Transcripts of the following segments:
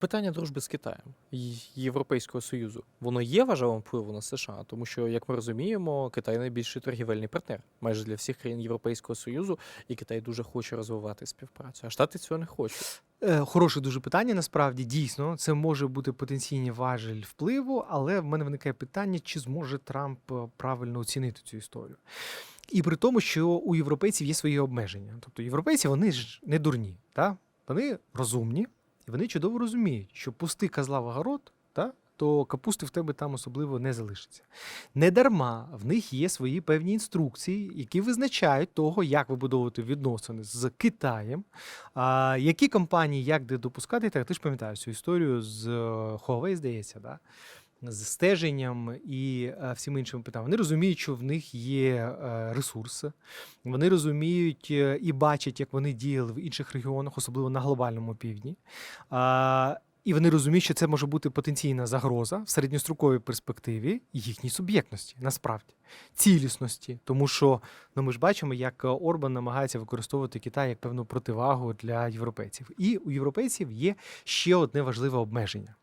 Питання дружби з Китаєм і Європейського Союзу. Воно є важливим впливом на США, тому що, як ми розуміємо, Китай найбільший торгівельний партнер майже для всіх країн Європейського Союзу, і Китай дуже хоче розвивати співпрацю. А Штати цього не хочуть. Е, Хороше дуже питання. Насправді дійсно це може бути потенційний важель впливу, але в мене виникає питання, чи зможе Трамп е, правильно оцінити цю історію. І при тому, що у європейців є свої обмеження. Тобто європейці вони ж не дурні, та? вони розумні, вони чудово розуміють, що пусти козла в огород, та? то капусти в тебе там особливо не залишиться. Не дарма в них є свої певні інструкції, які визначають того, як вибудовувати відносини з Китаєм, а, які компанії як де допускати. Так, ти ж пам'ятаєш цю історію з е, Huawei, здається, да? З стеженням і е, всіма іншими питаннями. Вони розуміють, що в них є е, ресурси, вони розуміють е, і бачать, як вони діяли в інших регіонах, особливо на глобальному півдні. І вони розуміють, що це може бути потенційна загроза в середньостроковій перспективі їхній суб'єктності, насправді, цілісності. Тому що ну, ми ж бачимо, як Орбан намагається використовувати Китай як певну противагу для європейців. І у європейців є ще одне важливе обмеження.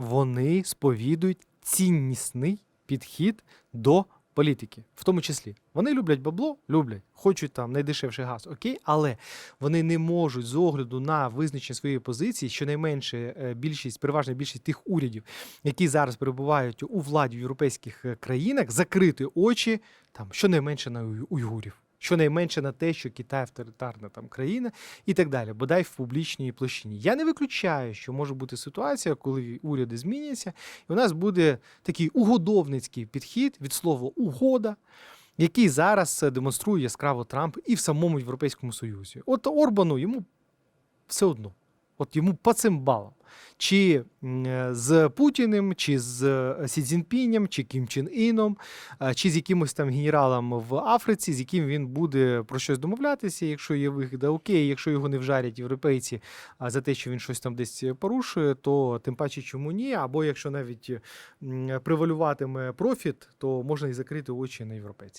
Вони сповідують ціннісний підхід до політики, в тому числі. Вони люблять бабло, люблять, хочуть там найдешевший газ, окей, але вони не можуть з огляду на визначення своєї позиції, щонайменше е, більшість, переважна більшість тих урядів, які зараз перебувають у владі в європейських е, країнах, закрити очі там щонайменше на уйгурів. Щонайменше на те, що Китай авторитарна там країна і так далі, бодай в публічній площині. Я не виключаю, що може бути ситуація, коли уряди зміняться, і у нас буде такий угодовницький підхід від слова угода, який зараз е, демонструє яскраво Трамп і в самому Європейському Союзі. От Орбану йому все одно. От йому по цим балам. Чи е, з Путіним, чи з е, Сі Цзіньпінем, чи Кім Чен Іном, е, чи з якимось там генералом в Африці, з яким він буде про щось домовлятися, якщо є вигода, окей, якщо його не вжарять європейці за те, що він щось там десь порушує, то тим паче чому ні. Або якщо навіть м, превалюватиме профіт, то можна і закрити очі на європейців.